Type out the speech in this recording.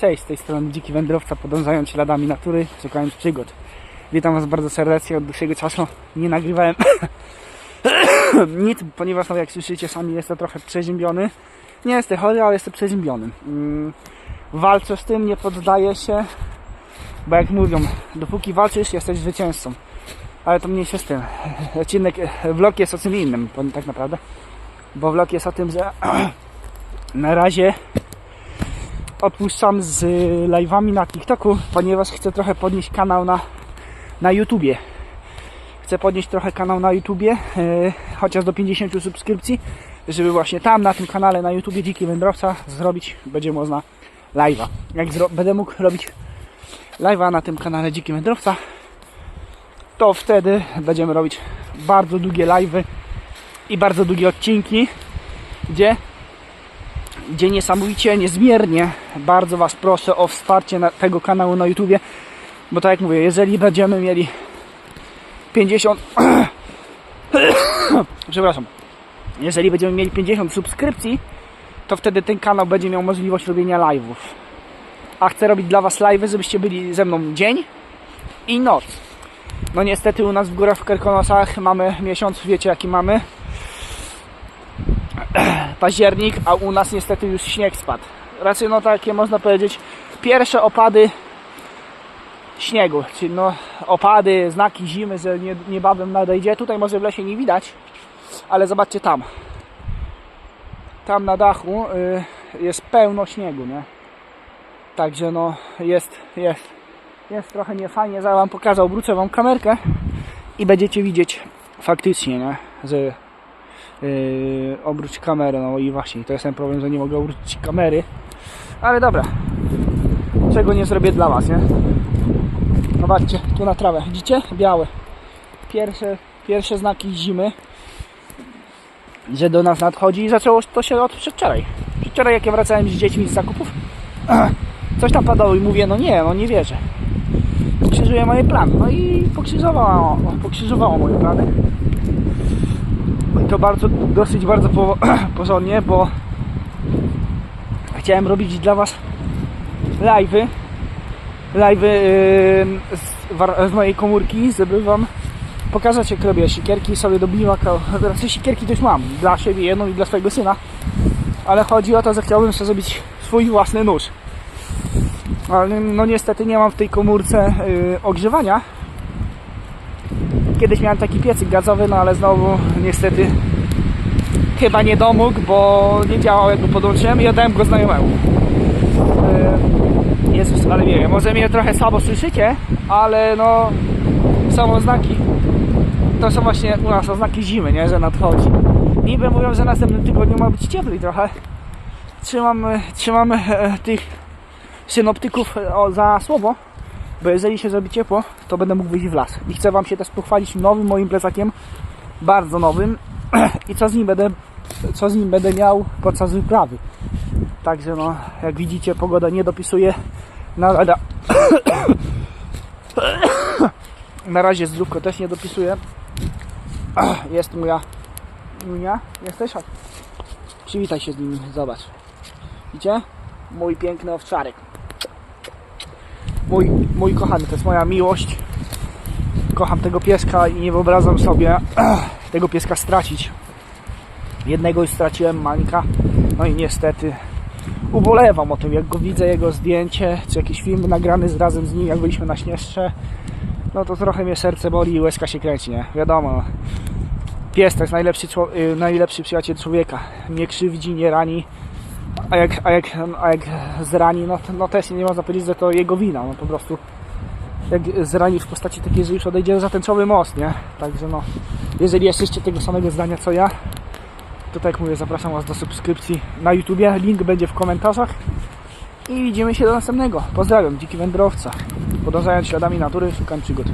Cześć, z tej strony Dziki Wędrowca, podążając śladami natury, szukając przygód. Witam Was bardzo serdecznie, od dłuższego czasu nie nagrywałem nic, ponieważ no, jak słyszycie sami jestem trochę przeziębiony. Nie jestem chory, ale jestem przeziębiony. Mm, Walczę z tym, nie poddaję się, bo jak mówią, dopóki walczysz, jesteś zwycięzcą. Ale to mniejsze z tym. Odcinek, vlog jest o czym innym, tak naprawdę. Bo vlog jest o tym, że na razie odpuszczam z live'ami na TikToku, ponieważ chcę trochę podnieść kanał na, na YouTubie. Chcę podnieść trochę kanał na YouTubie, e, chociaż do 50 subskrypcji, żeby właśnie tam, na tym kanale na YouTubie Dziki Wędrowca zrobić, będzie można live'a. Jak będę mógł robić live'a na tym kanale Dziki Wędrowca, to wtedy będziemy robić bardzo długie live'y i bardzo długie odcinki, gdzie gdzie niesamowicie, niezmiernie bardzo Was proszę o wsparcie tego kanału na YouTubie, bo tak jak mówię, jeżeli będziemy mieli 50 przepraszam, jeżeli będziemy mieli 50 subskrypcji, to wtedy ten kanał będzie miał możliwość robienia live'ów. A chcę robić dla Was live'y, żebyście byli ze mną dzień i noc. No niestety u nas w górach w Kerkonosach mamy miesiąc, wiecie jaki mamy, październik, a u nas niestety już śnieg spadł. Raczej no takie można powiedzieć pierwsze opady śniegu, czyli no opady, znaki zimy, że nie, niebawem nadejdzie. Tutaj może w lesie nie widać, ale zobaczcie tam. Tam na dachu y, jest pełno śniegu, nie? Także no jest, jest, jest trochę niefajnie. Zaraz wam pokażę, obrócę wam kamerkę i będziecie widzieć faktycznie, nie? Że yy, obróć kamerę, no i właśnie to jest ten problem, że nie mogę obrócić kamery, ale dobra, czego nie zrobię dla Was, nie? Zobaczcie, tu na trawę, widzicie? Białe. Pierwsze, pierwsze znaki zimy, że do nas nadchodzi i zaczęło to się od przedwczoraj. Przedwczoraj jak ja wracałem z dziećmi z zakupów, coś tam padało i mówię, no nie, no nie wierzę. Pokrzyżuje moje plany. No i pokrzyżowało, pokrzyżowało moje plany. To bardzo, dosyć bardzo po, porządnie, bo chciałem robić dla Was live'y, live'y z, z mojej komórki, żeby Wam pokazać jak robię sikierki sobie do biwaka. Raczej sikierki też mam, dla siebie jedną i dla swojego syna, ale chodzi o to, że chciałbym sobie zrobić swój własny nóż. Ale no niestety nie mam w tej komórce yy, ogrzewania, Kiedyś miałem taki piecyk gazowy, no ale znowu niestety chyba nie domógł, bo nie działał jak podłączyłem i oddałem go znajomemu. Jezus, ale nie wiem, może mnie trochę słabo słyszycie, ale no są oznaki, to są właśnie u nas oznaki zimy, nie, że nadchodzi. Niby mówią, że następnym tygodniu ma być cieplej trochę. Trzymam, trzymam e, tych synoptyków e, za słowo, bo jeżeli się zrobi ciepło, to będę mógł wyjść w las. I chcę Wam się też pochwalić nowym moim plecakiem, bardzo nowym i co z nim będę, co z nim będę miał podczas wyprawy. Także no, jak widzicie, pogoda nie dopisuje. Na, na, na razie zdrówko też nie dopisuje. Jest moja Junia. Jesteś? Przywitaj się z nim, zobacz. Widzicie? Mój piękny owczarek mój, mój kochany, to jest moja miłość. Kocham tego pieska i nie wyobrażam sobie tego pieska stracić. Jednego już straciłem, Mańka. No i niestety ubolewam o tym, jak go widzę, jego zdjęcie, czy jakiś film nagrany razem z nim, jak byliśmy na Śnieżce. No to trochę mnie serce boli i łezka się kręci, nie? Wiadomo, pies to jest najlepszy, y, najlepszy przyjaciel człowieka. Nie krzywdzi, nie rani. A jak, a jak, a jak zrani, no, no też nie można powiedzieć, że to jego wina. No po prostu jak zrani w postaci takiej, że już odejdzie za tęczowy most, nie? Także no, jeżeli jesteście tego samego zdania co ja, to tak jak mówię, zapraszam Was do subskrypcji na YouTubie. Link będzie w komentarzach. I widzimy się do następnego. Pozdrawiam, dziki wędrowca. Podążając śladami natury, szukam przygód.